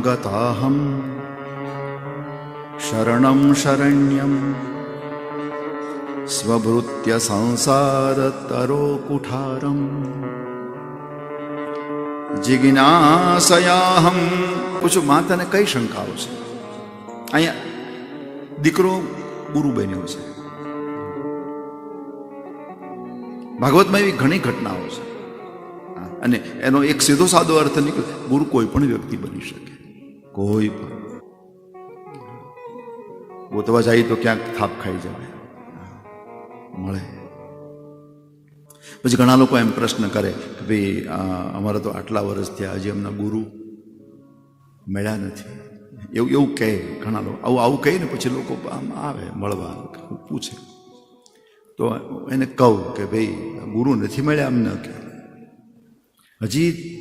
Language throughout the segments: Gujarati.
ગતાહમ શરણમ શરણ્યં સ્વભૃત્ય સંસાર તરો કુઠારમ જિજ્ઞાસયાહમ પૂછું માતાને કઈ શંકાઓ છે? અહીંયા દીકરો ગુરુ બન્યો છે. ભાગવતમાં એવી ઘણી ઘટનાઓ છે. અને એનો એક સીધો સાદો અર્થ નીકળે, ગુરુ કોઈ પણ વ્યક્તિ બની શકે. કોઈ પણ. ગોતવા જાય તો ક્યાંક થાપ ખાઈ જવાય. મળે. પછી ઘણા લોકો એમ પ્રશ્ન કરે કે ભાઈ અમારે તો આટલા વર્ષ થયા, હજી અમને ગુરુ મળ્યા નથી. એવું એવું કહે ઘણા લોકો. આવું આવું કહે ને પછી લોકો આમ આવે, મળવા પૂછે. તો એને કહું કે ભાઈ ગુરુ નથી મળ્યા અમને કે હજી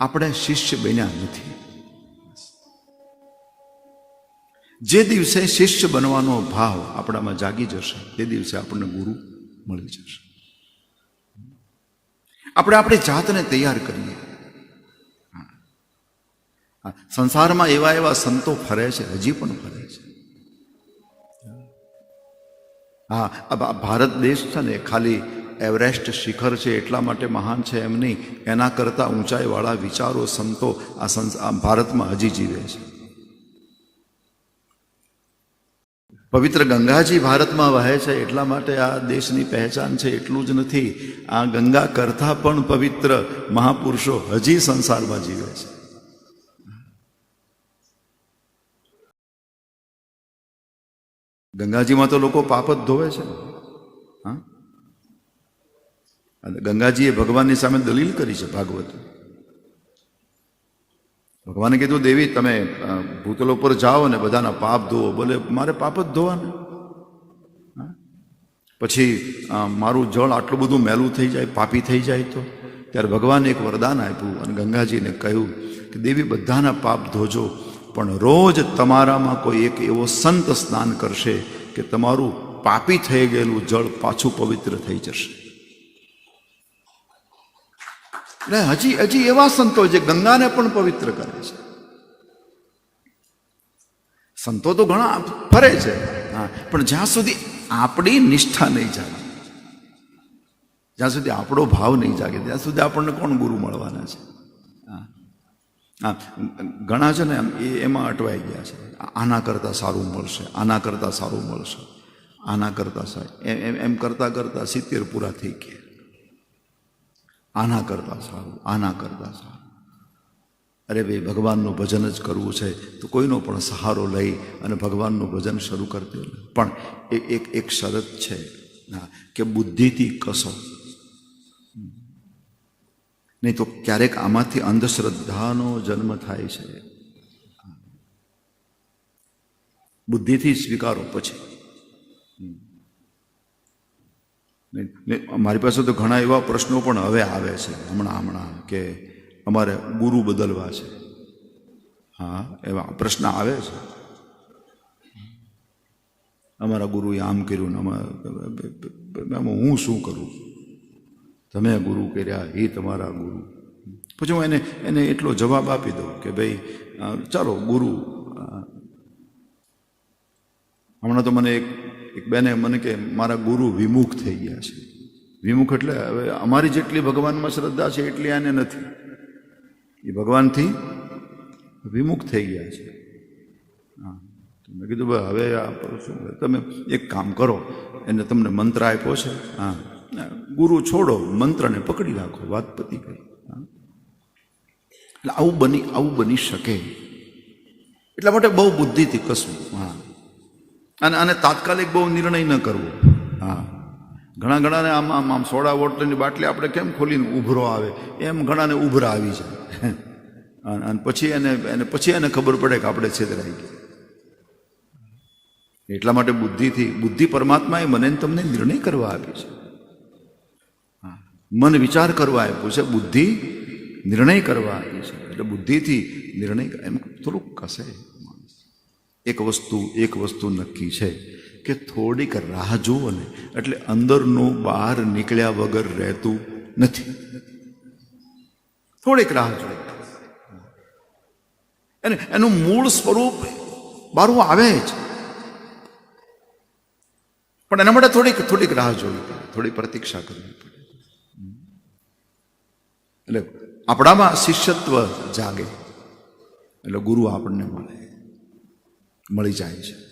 આપણે શિષ્ય બન્યા નથી. જે દિવસે શિષ્ય બનવાનો ભાવ આપણામાં જાગી જશે, તે દિવસે આપણને ગુરુ મળી જશે. આપણે આપણી જાતને તૈયાર કરીએ. સંસારમાં એવા એવા સંતો ફરે છે, હજી પણ ફરે છે. હા. ભારત દેશ છે ને, ખાલી એવરેસ્ટ શિખર છે એટલા માટે મહાન છે એમ નહીં. એના કરતાં ઊંચાઈવાળા વિચારો સંતો આ સંસ ભારતમાં હજી જીવે છે. પવિત્ર ગંગાજી ભારતમાં વહે છે એટલા માટે આ દેશની પહેચાન છે એટલું જ નથી. આ ગંગા કરતાં પણ પવિત્ર મહાપુરુષો હજી સંસારમાં જીવે છે. ગંગાજીમાં તો લોકો પાપ જ ધોવે છે. અને ગંગાજીએ ભગવાનની સામે દલીલ કરી છે ભાગવત. ભગવાને કીધું, દેવી, તમે ભૂતલો પર જાઓ ને બધાના પાપ ધોવો. બોલે, મારે પાપ જ ધોવાને? પછી મારું જળ આટલું બધું મેલું થઈ જાય, પાપી થઈ જાય તો? ત્યારે ભગવાને એક વરદાન આપ્યું અને ગંગાજીને કહ્યું કે, દેવી, બધાના પાપ ધોજો, પણ રોજ તમારામાં કોઈ એક એવો સંત સ્નાન કરશે કે તમારું પાપી થઈ ગયેલું જળ પાછું પવિત્ર થઈ જશે. એટલે હજી હજી એવા સંતો જે ગંગાને પણ પવિત્ર કરે છે. સંતો તો ઘણા ફરે છે, હા, પણ જ્યાં સુધી આપણી નિષ્ઠા નહીં જાગે, જ્યાં સુધી આપણો ભાવ નહીં જાગે, ત્યાં સુધી આપણને કોણ ગુરુ મળવાના છે? હા. ઘણા છે ને એ, એમાં અટવાઈ ગયા છે. આના કરતાં સારું મળશે, આના કરતાં સારું મળશે, આના કરતાં સાહેબ એમ એમ કરતાં કરતાં સિત્તેર પૂરા થઈ ગયા. આના કરતાં સારું, આના કરતાં સારું. અરે ભાઈ, ભગવાનનું ભજન જ કરવું છે તો કોઈનો પણ સહારો લઈ અને ભગવાનનું ભજન શરૂ કરતો પણ એ એક એક શરત છે કે બુદ્ધિથી કસો. નહીં તો ક્યારેક આમાંથી અંધશ્રદ્ધાનો જન્મ થાય છે. બુદ્ધિથી સ્વીકારો પછી. મારી પાસે તો ઘણા એવા પ્રશ્નો પણ હવે આવે છે, હમણાં હમણાં, કે અમારે ગુરુ બદલવા છે. હા, એવા પ્રશ્ન આવે છે. અમારા ગુરુએ આમ કર્યું ને હું શું કરું? તમે ગુરુ કર્યા, એ તમારા ગુરુ. પછી હું એને એને એટલો જવાબ આપી દઉં કે ભાઈ ચાલો ગુરુ હમણાં તો મને એક એક બેને મને કે, મારા ગુરુ વિમુખ થઈ ગયા છે. વિમુખ એટલે હવે અમારી જેટલી ભગવાનમાં શ્રદ્ધા છે એટલી આને નથી. એ ભગવાનથી વિમુખ થઈ ગયા છે. હા. મેં કીધું ભાઈ હવે આ શું તમે એક કામ કરો, એને તમને મંત્ર આપ્યો છે. હા. ગુરુ છોડો, મંત્રને પકડી રાખો. વાત પતી ગઈ. એટલે આવું બની આવું બની શકે. એટલા માટે બહુ બુદ્ધિથી કસવું હા. અને આને તાત્કાલિક બહુ નિર્ણય ન કરવો. હા. ઘણા ઘણાને આમ આમ આમ સોડા વોટરની બાટલી આપણે કેમ ખોલીને ઉભરો આવે? એમ ઘણાને ઉભરા આવી જાય. અને પછી એને એને પછી એને ખબર પડે કે આપણે છેતરાઈ ગઈ એટલા માટે બુદ્ધિથી બુદ્ધિ પરમાત્માએ મને તમને નિર્ણય કરવા આપી છે. મન વિચાર કરવા આપ્યું છે, બુદ્ધિ નિર્ણય કરવા આપી છે. એટલે બુદ્ધિથી નિર્ણય એમ થોડુંક કસે એક વસ્તુ એક વસ્તુ નક્કી છે કે થોડીક રાહ જુઓ ને, એટલે અંદરનું બહાર નીકળ્યા વગર રહેતું નથી. થોડીક રાહ જુઓ. એને, એનું મૂળ સ્વરૂપ બારું આવે જ. પણ એના માટે થોડીક થોડીક રાહ જોવી પડે, થોડી પ્રતીક્ષા કરવી પડે. એટલે આપણામાં શિષ્યત્વ જાગે, એટલે ગુરુ આપણને મળે. મળી જાય છે.